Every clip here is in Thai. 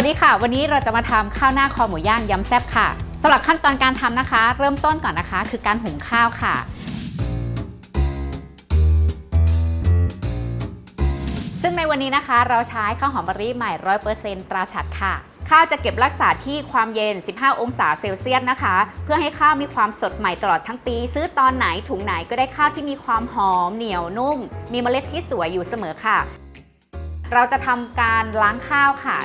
วัสดีค่ะ วันนี้เราจะมาทำข้าวหน้าคอหมูย่างยำแซ่บค่ะสำหรับขั้นตอนการทำนะคะ เริ่มต้นก่อนนะคะ คือการหุงข้าวค่ะ ซึ่งในวันนี้นะคะ เราใช้ข้าวหอมมะลิใหม่100%ตราฉัดค่ะ ข้าวจะเก็บรักษาที่ความเย็น 15 องศาเซลเซียสนะคะ เพื่อให้ข้าวมีความสดใหม่ตลอดทั้งปี ซื้อตอนไหนถุงไหนก็ได้ข้าวที่มีความหอมเหนียวนุ่ม มีเมล็ดที่สวยอยู่เสมอค่ะ เราจะทำการล้างข้าวค่ะ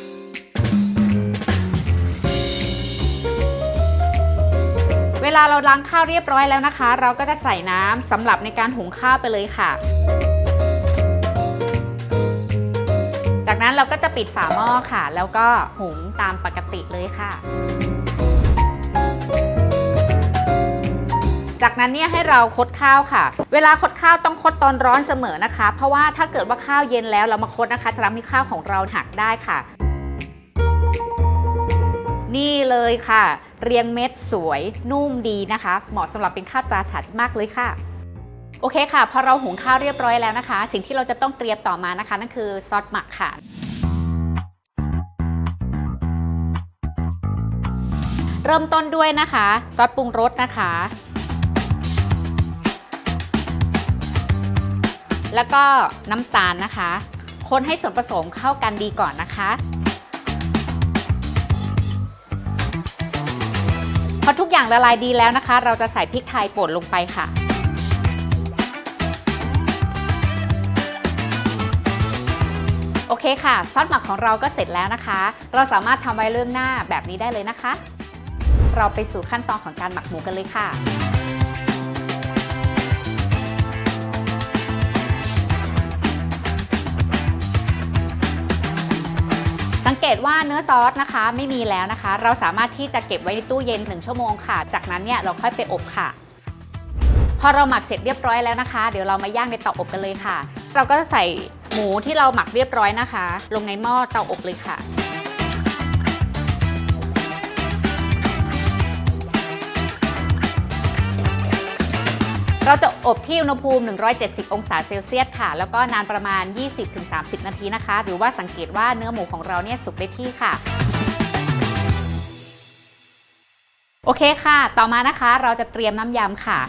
ลาเราล้างข้าวเรียบร้อยแล้วนะคะ เราก็จะใส่น้ำสำหรับในการหุงข้าวไปเลยค่ะ จากนั้นเราก็จะปิดฝาหม้อค่ะ แล้วก็หุงตามปกติเลยค่ะ จากนั้นเนี่ยให้เราคดข้าวค่ะ เวลาคดข้าวต้องคดตอนร้อนเสมอนะคะ เพราะว่าถ้าเกิดว่าข้าวเย็นแล้วเรามาคดนะคะจะทำให้ข้าวของเราหักได้ค่ะ นี่เลยค่ะ เรียงเม็ดสวยนุ่มดีนะคะ เหมาะสำหรับเป็นข้าวตราฉัดมากเลยค่ะ โอเคค่ะ พอเราหุงข้าวเรียบร้อยแล้วนะคะ สิ่งที่เราจะต้องเตรียมต่อมานะคะ นั่นคือซอสหมักค่ะเริ่มต้นด้วยนะคะ ซอสปรุงรสนะคะ แล้วก็น้ำตาลนะคะ คนให้ส่วนผสมเข้ากันดีก่อนนะคะ พอทุกอย่างละลายดีแล้วนะคะ เราจะใส่พริกไทยป่นลงไปค่ะ โอเคค่ะ ซอสหมักของเราก็เสร็จแล้วนะคะ เราสามารถทำไว้เรื่องหน้าแบบนี้ได้เลยนะคะ เราไปสู่ขั้นตอนของการหมักหมูกันเลยค่ะ สังเกตว่าเนื้อซอสนะคะไม่มีแล้วนะคะ เราสามารถที่จะเก็บไว้ในตู้เย็น 1 ชั่วโมงค่ะ จากนั้นเนี่ยเราค่อยไปอบค่ะ พอเราหมักเสร็จเรียบร้อยแล้วนะคะ เดี๋ยวเรามาย่างในเตาอบกันเลยค่ะ เราก็จะใส่หมูที่เราหมักเรียบร้อยนะคะ ลงในหม้อเตาอบเลยค่ะ เราจะอบที่อุณหภูมิ 170 องศาเซลเซียสค่ะ แล้วก็นานประมาณ 20-30 นาทีนะคะ หรือว่าสังเกตว่าเนื้อหมูของเราเนี่ยสุกได้ที่ค่ะโอเคค่ะ ต่อมานะคะเราจะเตรียมน้ำยำค่ะ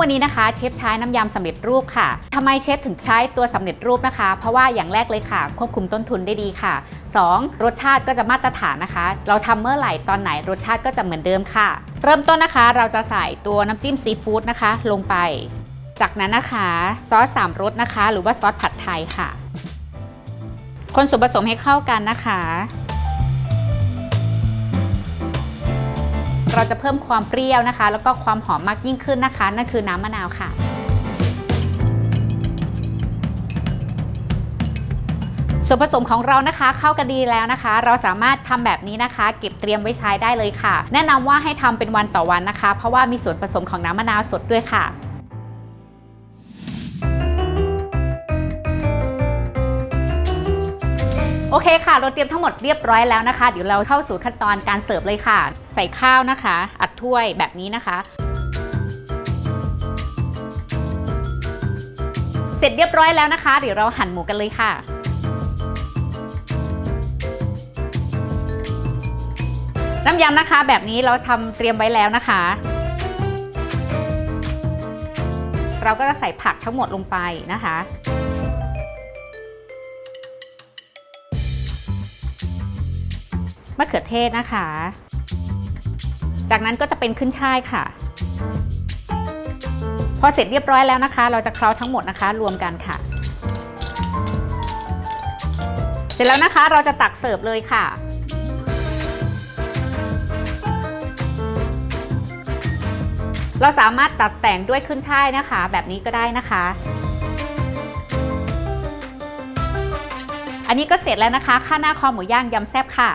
วันนี้นะคะเชฟใช้น้ำยำสำเร็จรูปค่ะทำไมเชฟถึงใช้ตัวสำเร็จรูปนะคะ เพราะว่าอย่างแรกเลยค่ะ ควบคุมต้นทุนได้ดีค่ะ 2. รสชาติก็จะมาตรฐานนะคะ เราทำเมื่อไหร่ตอนไหนรสชาติก็จะเหมือนเดิมค่ะ เริ่มต้นนะคะ เราจะใส่ตัวน้ำจิ้มซีฟู้ดนะคะ ลงไป จากนั้นนะคะซอสสามรสนะคะ หรือว่าซอสผัดไทยค่ะ คนส่วนผสมให้เข้ากันนะคะ เราจะเพิ่มความเปรี้ยวนะคะ แล้วก็ความหอมมากยิ่งขึ้นนะคะ นั่นคือน้ำมะนาวค่ะ ส่วนผสมของเรานะคะเข้ากันดีแล้วนะคะ เราสามารถทำแบบนี้นะคะ เก็บเตรียมไว้ใช้ได้เลยค่ะ แนะนำว่าให้ทำเป็นวันต่อวันนะคะ เพราะว่ามีส่วนผสมของน้ำมะนาวสดด้วยค่ะ โอเคค่ะ เราเตรียมทั้งหมดเรียบร้อยแล้วนะคะ เดี๋ยวเราเข้าสู่ขั้นตอนการเสิร์ฟเลยค่ะ ใส่ข้าวนะคะ อัดถ้วยแบบนี้นะคะ เสร็จเรียบร้อยแล้วนะคะ เดี๋ยวเราหั่นหมูกันเลยค่ะน้ำยำนะคะ แบบนี้เราทำเตรียมไว้แล้วนะคะ เราก็จะใส่ผักทั้งหมดลงไปนะคะ มะเขือเทศนะคะ จากนั้นก็จะเป็นขึ้นช่ายค่ะ พอเสร็จเรียบร้อยแล้วนะคะ เราจะเคล้าทั้งหมดนะคะ รวมกันค่ะ เสร็จแล้วนะคะเราจะตักเสิร์ฟเลยค่ะเราสามารถตัดแต่งด้วยขึ้นช่ายนะคะ แบบนี้ก็ได้นะคะ อันนี้ก็เสร็จแล้วนะคะ ข้าวหน้าคอหมูย่างยำแซ่บค่ะ